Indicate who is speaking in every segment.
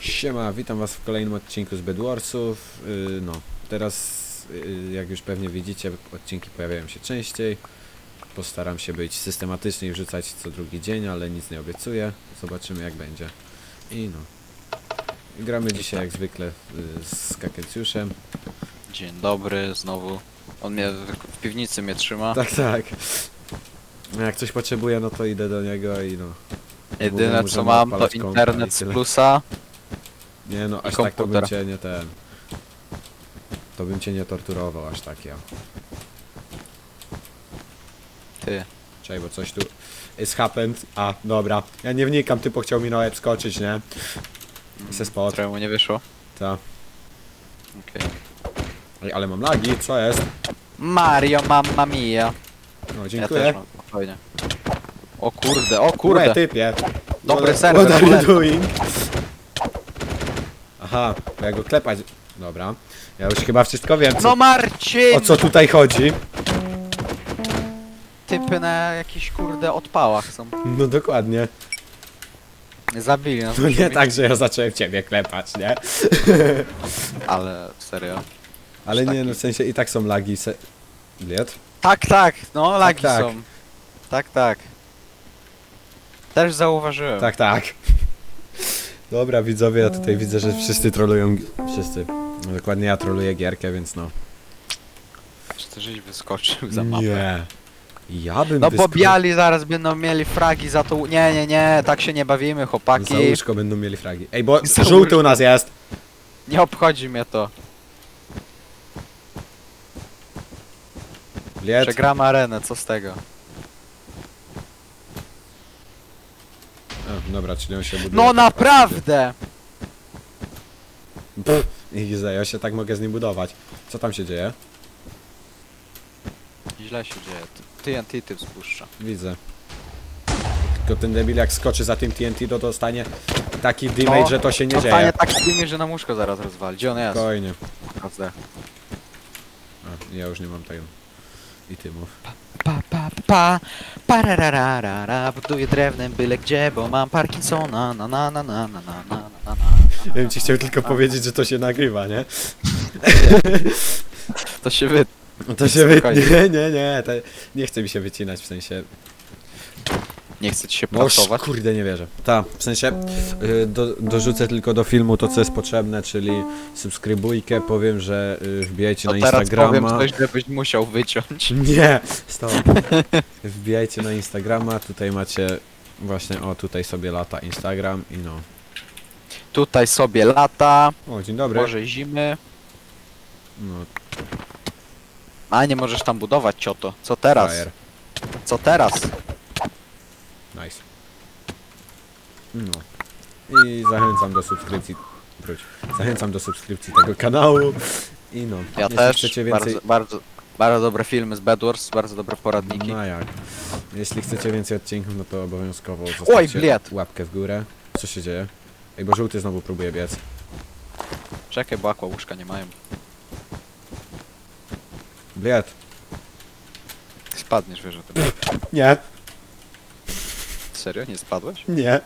Speaker 1: Siema, witam was w kolejnym odcinku z Bedwarsów. Yy, no, teraz yy, jak już pewnie widzicie, odcinki pojawiają się częściej. Postaram się być systematycznie i wrzucać co drugi dzień, ale nic nie obiecuję. Zobaczymy jak będzie. I no. Gramy dzisiaj jak zwykle yy, z Kakencjuszem.
Speaker 2: Dzień dobry, znowu. On mnie w piwnicy mnie trzyma.
Speaker 1: Tak, tak. No, Jak coś potrzebuję, no to idę do niego i no.
Speaker 2: Jedyne
Speaker 1: Mówię mu, że
Speaker 2: co
Speaker 1: ma
Speaker 2: mam to
Speaker 1: kompa
Speaker 2: internet z
Speaker 1: tyle.
Speaker 2: plusa.
Speaker 1: Nie no, aż tak to bym cię nie ten. To bym cię nie torturował aż tak ja.
Speaker 2: Ty.
Speaker 1: Czekaj, bo coś tu is happened. A, dobra. Ja nie wnikam, typo chciał mi na łeb skoczyć, nie? Se spot.
Speaker 2: Trochę mu nie wyszło.
Speaker 1: Ta.
Speaker 2: Okej.
Speaker 1: Ej, ale mam lagi, co jest?
Speaker 2: Mario mamma mia.
Speaker 1: No,
Speaker 2: Ja
Speaker 1: dziękuję.
Speaker 2: też mam, spokojnie. O kurde, o
Speaker 1: Kurde,
Speaker 2: kurde.
Speaker 1: typie.
Speaker 2: Dobry
Speaker 1: What-
Speaker 2: serwer,
Speaker 1: What are you doing? Aha, bo ja go klepać. Dobra. Ja już chyba wszystko wiem, co,
Speaker 2: No Marcin!
Speaker 1: o co tutaj chodzi.
Speaker 2: Typy na jakichś kurde odpałach są.
Speaker 1: No dokładnie.
Speaker 2: Zabili nas.
Speaker 1: To nie
Speaker 2: musimy-
Speaker 1: tak, że ja zacząłem ciebie klepać, nie?
Speaker 2: Ale serio.
Speaker 1: Ale nie, no w sensie i tak są lagi. Se... Bliet?
Speaker 2: Tak, tak, no lagi
Speaker 1: tak.
Speaker 2: są. Tak, tak. Też zauważyłem.
Speaker 1: Tak, tak. Dobra, widzowie, ja tutaj widzę, że wszyscy trolują. Wszyscy. No, dokładnie ja troluję gierkę, więc no.
Speaker 2: Czy ty żeś wyskoczył za mapę?
Speaker 1: Nie. Ja bym
Speaker 2: No bo biali zaraz będą mieli fragi za to. Nie, nie, nie, tak się nie bawimy,
Speaker 1: Za
Speaker 2: chłopaki.
Speaker 1: łóżko będą mieli fragi. Ej, bo
Speaker 2: Za
Speaker 1: żółty
Speaker 2: łóżko.
Speaker 1: u nas jest.
Speaker 2: Nie obchodzi mnie to.
Speaker 1: Bliet.
Speaker 2: Przegramy arenę, co z tego?
Speaker 1: Dobra, czyli on się buduje.
Speaker 2: No naprawdę!
Speaker 1: Pff, I ja się tak mogę z nim budować. Co tam się dzieje?
Speaker 2: Źle się dzieje. TNT typ spuszcza.
Speaker 1: Widzę. Tylko ten debil jak skoczy za tym TNT, to dostanie taki damage, że to się nie
Speaker 2: Dostanie
Speaker 1: dzieje.
Speaker 2: tak dymi, że na łóżko zaraz rozwali. Gdzie on jest?
Speaker 1: Spokojnie.
Speaker 2: Prawda.
Speaker 1: A, ja już nie mam tego. I tymów.
Speaker 2: Pa, pa, pa, parararara, buduję drewnem byle gdzie, bo mam Parkinsona, na na na na na na na na na
Speaker 1: Ja bym ci chciał tylko powiedzieć, że to się nagrywa, nie?
Speaker 2: To się wy...
Speaker 1: To się wy...
Speaker 2: Spokojnie.
Speaker 1: Nie, nie, nie. To... Nie chce mi się wycinać, w sensie...
Speaker 2: Nie chce ci się
Speaker 1: No
Speaker 2: pracować.
Speaker 1: kurde, nie wierzę. Tak, w sensie y, do, dorzucę tylko do filmu to, co jest potrzebne, czyli subskrybujkę, powiem, że y, wbijajcie
Speaker 2: To
Speaker 1: na
Speaker 2: teraz powiem
Speaker 1: Instagrama.
Speaker 2: coś, żebyś musiał wyciąć.
Speaker 1: Nie, stop. Wbijajcie na Instagrama, tutaj macie właśnie, o tutaj sobie lata Instagram i no.
Speaker 2: Tutaj sobie lata,
Speaker 1: O, dzień dobry.
Speaker 2: może zimy.
Speaker 1: No,
Speaker 2: A nie możesz tam budować, cioto. Co teraz?
Speaker 1: frajer.
Speaker 2: Co teraz?
Speaker 1: Nice. No. I zachęcam do subskrypcji. Wróć. Zachęcam do subskrypcji tego kanału. I no.
Speaker 2: Ja
Speaker 1: jeśli
Speaker 2: też.
Speaker 1: chcecie więcej.
Speaker 2: Bardzo, bardzo, bardzo dobre filmy z Bedwars, bardzo dobre poradniki.
Speaker 1: No jak. Jeśli chcecie więcej odcinków, no to obowiązkowo zostawcie
Speaker 2: bliet.
Speaker 1: łapkę w górę. Co się dzieje? Ej, bo żółty znowu próbuje biec.
Speaker 2: Czekaj, bo aqua łóżka nie mają.
Speaker 1: Bliet.
Speaker 2: Spadniesz, wiesz o tym.
Speaker 1: Nie,
Speaker 2: Serio? Nie spadłeś?
Speaker 1: nie.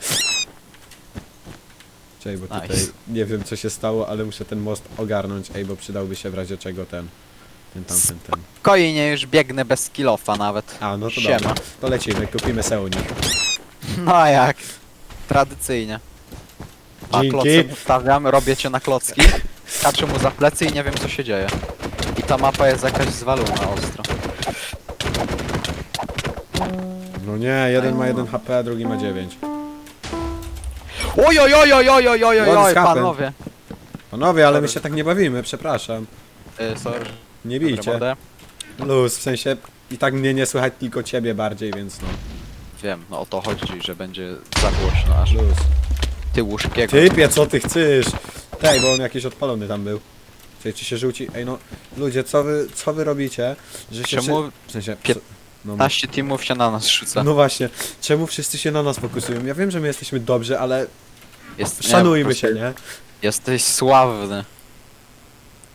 Speaker 1: Czekaj, bo
Speaker 2: Nice.
Speaker 1: tutaj nie wiem co się stało, ale muszę ten most ogarnąć. Ej, bo przydałby się w razie czego ten. Ten tam, ten, ten.
Speaker 2: Kojnie już biegnę bez kilofa nawet.
Speaker 1: A, no to
Speaker 2: Siema.
Speaker 1: dobra. To lecimy, kupimy se u nich.
Speaker 2: No a jak? Tradycyjnie. A
Speaker 1: Dzięki.
Speaker 2: kloce mu stawiam, robię cię na klocki, skaczę mu za plecy i nie wiem co się dzieje. I ta mapa jest jakaś zwalona ostro.
Speaker 1: No nie, jeden ma 1 HP, a drugi ma 9.
Speaker 2: Oj oj oj oj oj oj oj oj
Speaker 1: What
Speaker 2: oj
Speaker 1: is happened?
Speaker 2: panowie.
Speaker 1: Panowie, ale my się tak nie bawimy, przepraszam.
Speaker 2: Y, sorry,
Speaker 1: Nie bijcie. Luz, w sensie i tak mnie nie słychać, tylko ciebie bardziej, więc no.
Speaker 2: Wiem, no o to chodzi, że będzie za głośno aż
Speaker 1: Luz.
Speaker 2: ty łóżkiego.
Speaker 1: Typie, co ty chcesz? Tej, bo on jakiś odpalony tam był. Czy, czy się rzuci? Ej no, ludzie, co wy, co wy robicie? Że się
Speaker 2: Czemu
Speaker 1: W sensie... Co- no,
Speaker 2: 15 teamów się na nas rzuca.
Speaker 1: no właśnie, czemu wszyscy się na nas fokusują? Ja wiem, że my jesteśmy dobrzy, ale
Speaker 2: Jest,
Speaker 1: szanujmy
Speaker 2: po
Speaker 1: się, nie?
Speaker 2: Jesteś sławny.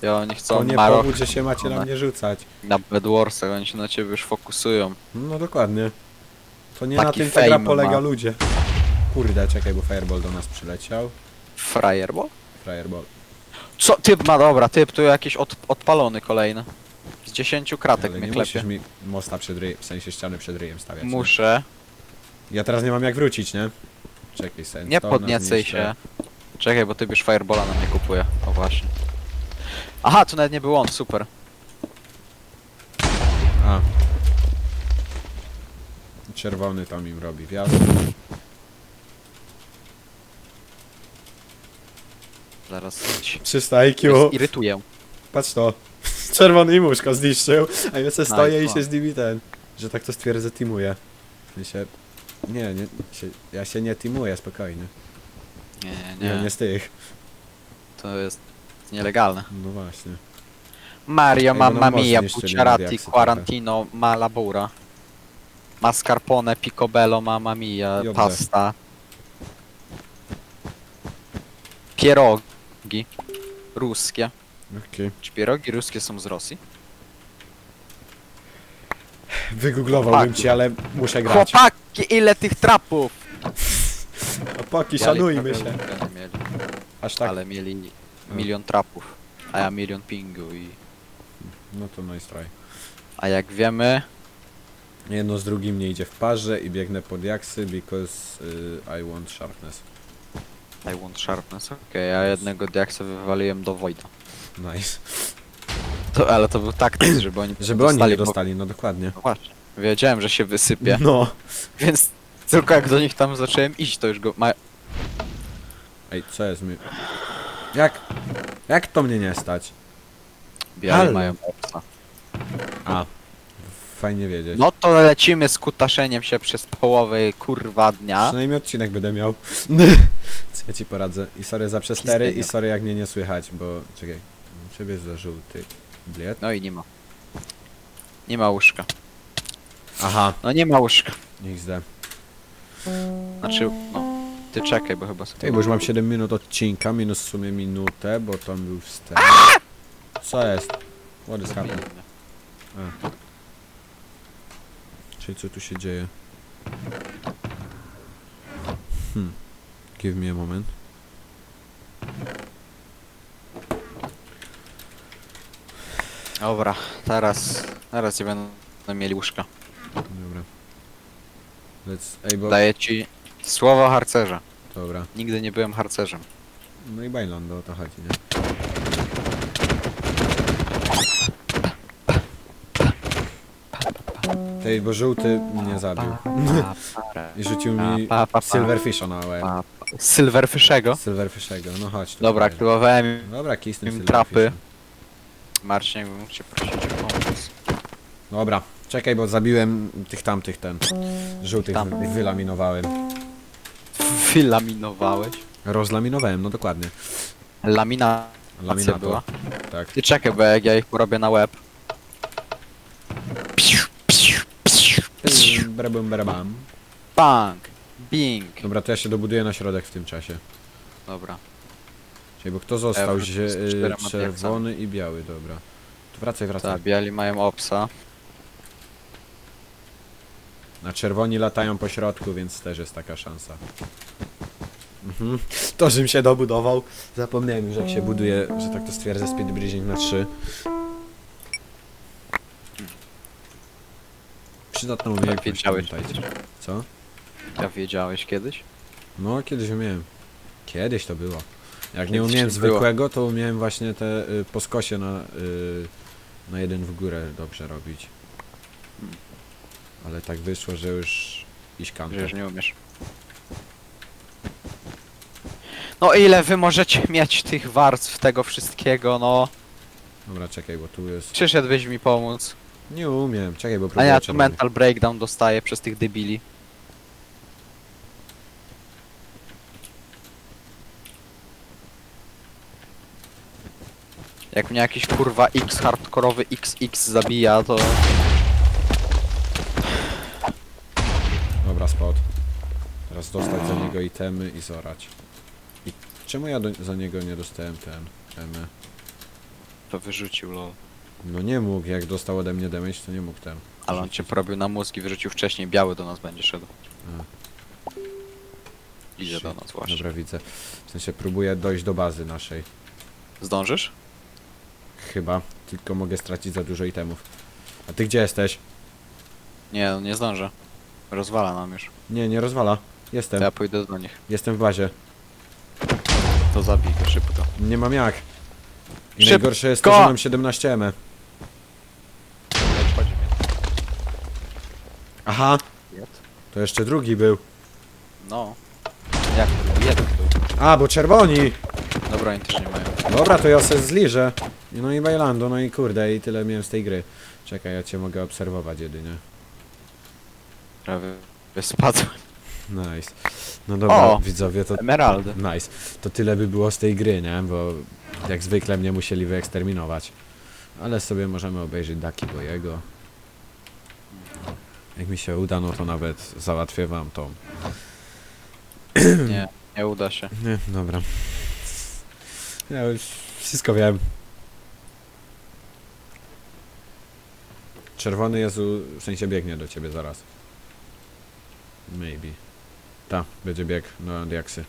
Speaker 2: I oni
Speaker 1: To
Speaker 2: chcą
Speaker 1: nie
Speaker 2: Marok
Speaker 1: powód, że się macie na mnie rzucać.
Speaker 2: na Bedwarsach, oni się na ciebie już fokusują.
Speaker 1: No dokładnie. To nie na
Speaker 2: Taki
Speaker 1: tym ta gra
Speaker 2: fame
Speaker 1: polega
Speaker 2: ma.
Speaker 1: ludzie. Kurde, czekaj, bo fireball do nas przyleciał.
Speaker 2: Frajerball?
Speaker 1: Fireball.
Speaker 2: Co? Typ ma dobra, typ tu jakiś od, odpalony kolejny. Z 10 kratek
Speaker 1: Ale
Speaker 2: mnie
Speaker 1: nie
Speaker 2: klepie.
Speaker 1: musisz mi mosta przed ryjem, w sensie ściany przed ryjem stawiać. nie?
Speaker 2: Muszę.
Speaker 1: Ja teraz nie mam jak wrócić, nie? Czekaj, sen.
Speaker 2: Nie podniecaj się. Czekaj, bo ty już Firebola na mnie kupuje. O właśnie. Aha, tu nawet nie był on, super.
Speaker 1: A. Czerwony tam im robi wjazd.
Speaker 2: Zaraz ci
Speaker 1: 300 IQ.
Speaker 2: irytuję.
Speaker 1: Patrz to. Czerwony łóżko zniszczył, a ja se stoję i się z nimi ten. Że tak to stwierdzę, teamuję. Ja się... Nie, nie, się, ja się nie teamuję, spokojnie.
Speaker 2: Nie,
Speaker 1: Nie,
Speaker 2: nie,
Speaker 1: nie z tych.
Speaker 2: to jest nielegalne.
Speaker 1: No właśnie.
Speaker 2: Mario,
Speaker 1: Ej, bo nam
Speaker 2: mamma
Speaker 1: most
Speaker 2: mia,
Speaker 1: zniszczyli
Speaker 2: Quarantino, Malabura. Mascarpone, Picobello, mamma mia, pasta. Pierogi. Ruskie.
Speaker 1: Okej.
Speaker 2: Czy pierogi ruskie są z Rosji?
Speaker 1: Wygooglowałbym
Speaker 2: Chłopaki.
Speaker 1: ci, ale muszę grać.
Speaker 2: Chłopaki, ile tych trapów!
Speaker 1: Chłopaki, szanujmy się.
Speaker 2: Mieli,
Speaker 1: Aż tak?
Speaker 2: Ale mieli milion trapów, a ja milion pingu i...
Speaker 1: No to nice try.
Speaker 2: A jak wiemy,
Speaker 1: Jedno z drugim nie idzie w parze i biegnę pod jaksy, because y, I want sharpness.
Speaker 2: I want sharpness, okej, ja jednego diaksa wywaliłem do Wojda.
Speaker 1: Nice.
Speaker 2: To, ale to był taktyk, żeby oni
Speaker 1: Żeby oni nie
Speaker 2: bo-
Speaker 1: dostali, no dokładnie.
Speaker 2: No właśnie. Wiedziałem, że się wysypie,
Speaker 1: No.
Speaker 2: więc tylko jak do nich tam zacząłem iść, to już go ma...
Speaker 1: Ej, co jest mi... Jak? Jak to mnie nie stać?
Speaker 2: Biali mają opsa.
Speaker 1: A. Fajnie wiedzieć.
Speaker 2: No to lecimy z kutaszeniem się przez połowę kurwa dnia.
Speaker 1: Przynajmniej odcinek będę miał. Co ja ci poradzę. I sorry za przestery i sorry jak mnie nie słychać, bo... Czekaj. Ciebie za żółty bliet.
Speaker 2: No i nie ma. Nie ma łóżka.
Speaker 1: Aha.
Speaker 2: No nie ma łóżka.
Speaker 1: XD.
Speaker 2: Znaczy, no. Ty czekaj, bo chyba sobie...
Speaker 1: Ej, bo już mam 7 minut odcinka, minus w sumie minutę, bo tam był wstęp. Co jest? What is happening? Czyli co tu się dzieje? Hmm. Give me a moment.
Speaker 2: Dobra, teraz... Teraz nie będą mieli łóżka.
Speaker 1: Dobra. Let's... Ej, bo...
Speaker 2: Daję ci słowo harcerza.
Speaker 1: Dobra.
Speaker 2: Nigdy nie byłem harcerzem.
Speaker 1: No i Bajlando o to chodzi, nie? Tej, bo żółty mnie zabił. I rzucił mi. Silverfisha na łeb.
Speaker 2: Silverfishego?
Speaker 1: Silverfishego, no chodź. tu
Speaker 2: Dobra, aktywowałem
Speaker 1: Dobra, kij z tym
Speaker 2: im
Speaker 1: Silverfishem.
Speaker 2: Marcin, jakbym mógł cię prosić o pomoc.
Speaker 1: Dobra, czekaj, bo zabiłem tych tamtych ten. Żółtych
Speaker 2: Tam.
Speaker 1: wy- wylaminowałem.
Speaker 2: Wylaminowałeś?
Speaker 1: Rozlaminowałem, no dokładnie.
Speaker 2: Lamina
Speaker 1: Laminator.
Speaker 2: była.
Speaker 1: Tak.
Speaker 2: Ty czekaj, bo jak ja ich porobię na łeb.
Speaker 1: Brabum, brabam.
Speaker 2: Bang! Bing!
Speaker 1: Dobra, to ja się dobuduję na środek w tym czasie.
Speaker 2: Dobra.
Speaker 1: Czyli, bo kto został? Zie- y,
Speaker 2: czterema
Speaker 1: czerwony i biały, dobra. To wracaj, wracaj.
Speaker 2: Tak, biali mają opsa.
Speaker 1: Na czerwoni latają po środku, więc też jest taka szansa. Mhm. To, żebym się dobudował. Zapomniałem już, jak się buduje, że tak to stwierdzę, speed bridging na 3. Przydatną umiejętność,
Speaker 2: wiedziałeś
Speaker 1: pamiętajcie. Co?
Speaker 2: Ja wiedziałeś kiedyś?
Speaker 1: No, kiedyś umiałem. Kiedyś to było. Jak nie umiałem
Speaker 2: było.
Speaker 1: zwykłego, to umiałem właśnie te y, po skosie na, y, na jeden w górę dobrze robić. Ale tak wyszło, że już iść
Speaker 2: Że
Speaker 1: kanto.
Speaker 2: już nie umiesz. No ile wy możecie mieć tych warstw tego wszystkiego, no?
Speaker 1: Dobra, czekaj, bo tu jest...
Speaker 2: Przyszedłbyś mi pomóc.
Speaker 1: Nie umiem, czekaj, bo
Speaker 2: A
Speaker 1: próbuję
Speaker 2: ja tu
Speaker 1: czerwony.
Speaker 2: mental breakdown dostaję przez tych debili. Jak mnie jakiś kurwa X hardkorowy XX zabija, to...
Speaker 1: Dobra, spot. Teraz dostać za niego itemy i zorać. I czemu ja do, za niego nie dostałem ten... Temy?
Speaker 2: To wyrzucił lol.
Speaker 1: No nie mógł, jak dostał ode mnie damage, to nie mógł ten.
Speaker 2: Ale on cię porobił na mózg i wyrzucił wcześniej, biały do nas będzie szedł. Idzie do nas właśnie.
Speaker 1: Dobra, widzę. W sensie próbuję dojść do bazy naszej.
Speaker 2: Zdążysz?
Speaker 1: Chyba. Tylko mogę stracić za dużo itemów. A ty gdzie jesteś?
Speaker 2: Nie, no nie zdążę. Rozwala nam już.
Speaker 1: Nie, nie rozwala. Jestem.
Speaker 2: ja pójdę do nich.
Speaker 1: Jestem w bazie.
Speaker 2: To zabij go szybko.
Speaker 1: Nie mam jak. I
Speaker 2: Szybko!
Speaker 1: najgorsze jest to, że mam 17 M.
Speaker 2: Mnie.
Speaker 1: Aha, to jeszcze drugi był.
Speaker 2: No. Jak to? Jeden był.
Speaker 1: A, bo czerwoni!
Speaker 2: Dobra, oni też nie mają.
Speaker 1: Dobra, to ja se zliżę. No i Bailando, no i kurde, i tyle miałem z tej gry. Czekaj, ja cię mogę obserwować jedynie.
Speaker 2: Prawie spadłem.
Speaker 1: Nice. No dobra,
Speaker 2: O!
Speaker 1: widzowie, to
Speaker 2: Emeraldy.
Speaker 1: nice. To tyle by było z tej gry, nie? Bo jak zwykle mnie musieli wyeksterminować. Ale sobie możemy obejrzeć Daki Bojego. Jak mi się uda, no to nawet załatwię wam tą.
Speaker 2: Nie, nie uda się.
Speaker 1: Nie, dobra. Ja już wszystko wiem. Czerwony Jezu w sensie biegnie do ciebie zaraz. Maybe. Ta, będzie bieg na diaksy.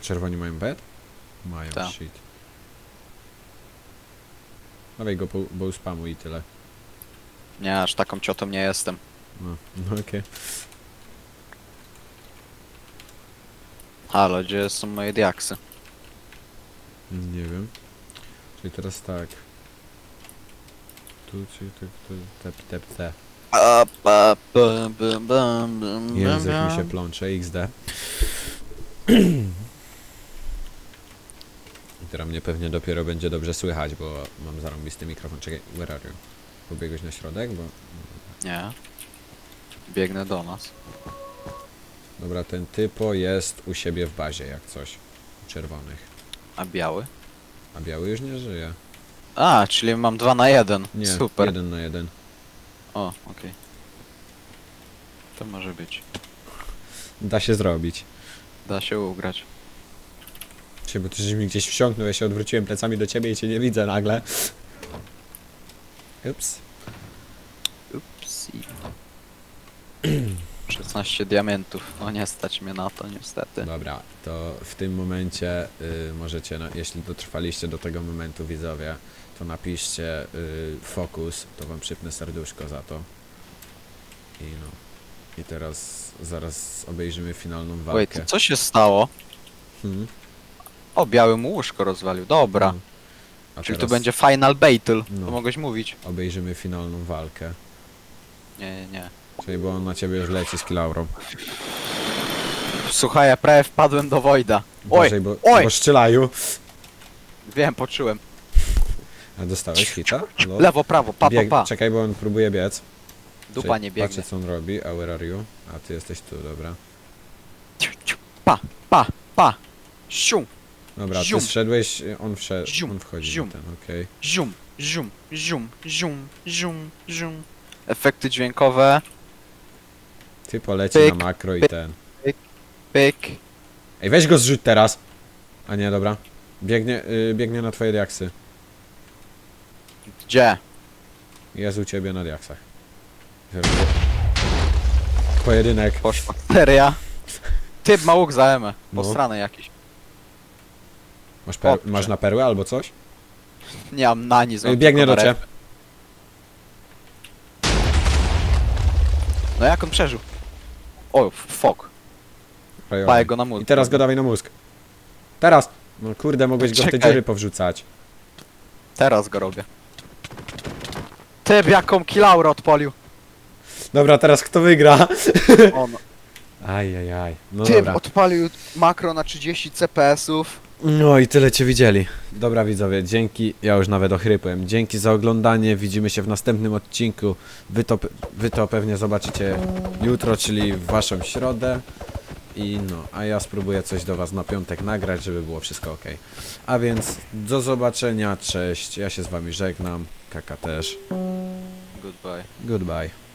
Speaker 1: Czerwoni mają bed? Mają,
Speaker 2: Ta.
Speaker 1: shit. Dawaj go, bo, bo spamu i tyle.
Speaker 2: Nie, aż taką ciotą nie jestem.
Speaker 1: No, no okej.
Speaker 2: Halo, gdzie są moje diaksy?
Speaker 1: Nie wiem. Czyli teraz tak. Tu, czyli tak, tu, tep, tep, te.
Speaker 2: A, pa, bum, bum, bum, bum,
Speaker 1: Język
Speaker 2: bum,
Speaker 1: mi się
Speaker 2: bum.
Speaker 1: plącze, XD. I teraz mnie pewnie dopiero będzie dobrze słychać, bo mam zarąbisty mikrofon. Czekaj, where are you? Pobiegłeś na środek, bo...
Speaker 2: Nie. Biegnę do nas.
Speaker 1: Dobra, ten typo jest u siebie w bazie, jak coś. U czerwonych.
Speaker 2: A biały?
Speaker 1: A biały już nie żyje.
Speaker 2: A, czyli mam dwa na jeden.
Speaker 1: Nie,
Speaker 2: Super.
Speaker 1: jeden na jeden.
Speaker 2: O, okej. To może być.
Speaker 1: Da się zrobić.
Speaker 2: Da się ugrać.
Speaker 1: Czy bo ty żeś mi gdzieś wsiąknął, ja się odwróciłem plecami do ciebie i cię nie widzę nagle. Ups.
Speaker 2: Upsi. 16 diamentów. No nie stać mnie na to niestety.
Speaker 1: Dobra, to w tym momencie y, możecie, no, jeśli dotrwaliście do tego momentu widzowie, to napiszcie y, fokus, to wam przypnę serduszko za to. I no. I teraz zaraz obejrzymy finalną
Speaker 2: Wait,
Speaker 1: walkę.
Speaker 2: co się stało?
Speaker 1: Hmm.
Speaker 2: O, biały mu łóżko rozwalił. Dobra.
Speaker 1: No. A
Speaker 2: Czyli
Speaker 1: teraz
Speaker 2: będzie final battle.
Speaker 1: No.
Speaker 2: To mogłeś mówić.
Speaker 1: obejrzymy finalną walkę.
Speaker 2: Nie, nie, nie.
Speaker 1: Czyli bo on na ciebie już leci z kilaurą.
Speaker 2: Słuchaj, ja prawie wpadłem do Wojda. Oj,
Speaker 1: Uważaj, bo,
Speaker 2: oj!
Speaker 1: bo strzelają.
Speaker 2: Wiem, poczułem.
Speaker 1: A dostałeś hita? Lol.
Speaker 2: Lewo, prawo, pa, pa,
Speaker 1: Bieg-
Speaker 2: pa.
Speaker 1: Czekaj, bo on próbuje biec.
Speaker 2: Dupa nie biegnie.
Speaker 1: Patrzę co on robi, a where are you? A ty jesteś tu, dobra.
Speaker 2: Ciu, ciu, Pa, pa, pa. Sium,
Speaker 1: Dobra, ty
Speaker 2: Zium.
Speaker 1: zszedłeś, on wszedł,
Speaker 2: Zium,
Speaker 1: on wchodzi
Speaker 2: zium.
Speaker 1: na ten, okej.
Speaker 2: zium, zium, zium, zium, zium, zium. Efekty dźwiękowe.
Speaker 1: Ty poleci
Speaker 2: Pyk,
Speaker 1: na makro i
Speaker 2: pyk.
Speaker 1: ten.
Speaker 2: Pyk.
Speaker 1: Ej, weź go zrzuć teraz! A nie, dobra. Biegnie, y, biegnie na twoje diaksy.
Speaker 2: Gdzie?
Speaker 1: Jest u ciebie na diaksach. Pojedynek.
Speaker 2: Poszła. Seria. Typ ma łuk za emę.
Speaker 1: No.
Speaker 2: Postrany jakiś.
Speaker 1: Masz, per- masz na perłę albo coś?
Speaker 2: Nie mam na nic. mam
Speaker 1: biegnie
Speaker 2: tylko
Speaker 1: do
Speaker 2: na
Speaker 1: ciebie.
Speaker 2: rep. No jak on przeżył? O, fuck. Paję go na mózg.
Speaker 1: I teraz go dawaj na mózg. Teraz! No kurde, mogłeś go w te
Speaker 2: Czekaj.
Speaker 1: dziury powrzucać.
Speaker 2: Teraz go robię. Typ jaką kilaurę odpalił.
Speaker 1: Dobra, teraz kto wygra?
Speaker 2: On.
Speaker 1: Ajajaj. No
Speaker 2: Typ
Speaker 1: dobra.
Speaker 2: odpalił makro na 30 CPS-ów.
Speaker 1: No i tyle cię widzieli. Dobra widzowie, dzięki, ja już nawet ochrypłem. Dzięki za oglądanie, widzimy się w następnym odcinku. Wy to, wy to pewnie zobaczycie jutro, czyli w waszą środę. I no, a ja spróbuję coś do was na piątek nagrać, żeby było wszystko ok. A więc do zobaczenia, cześć, ja się z wami żegnam, Kaka też.
Speaker 2: Goodbye.
Speaker 1: Goodbye.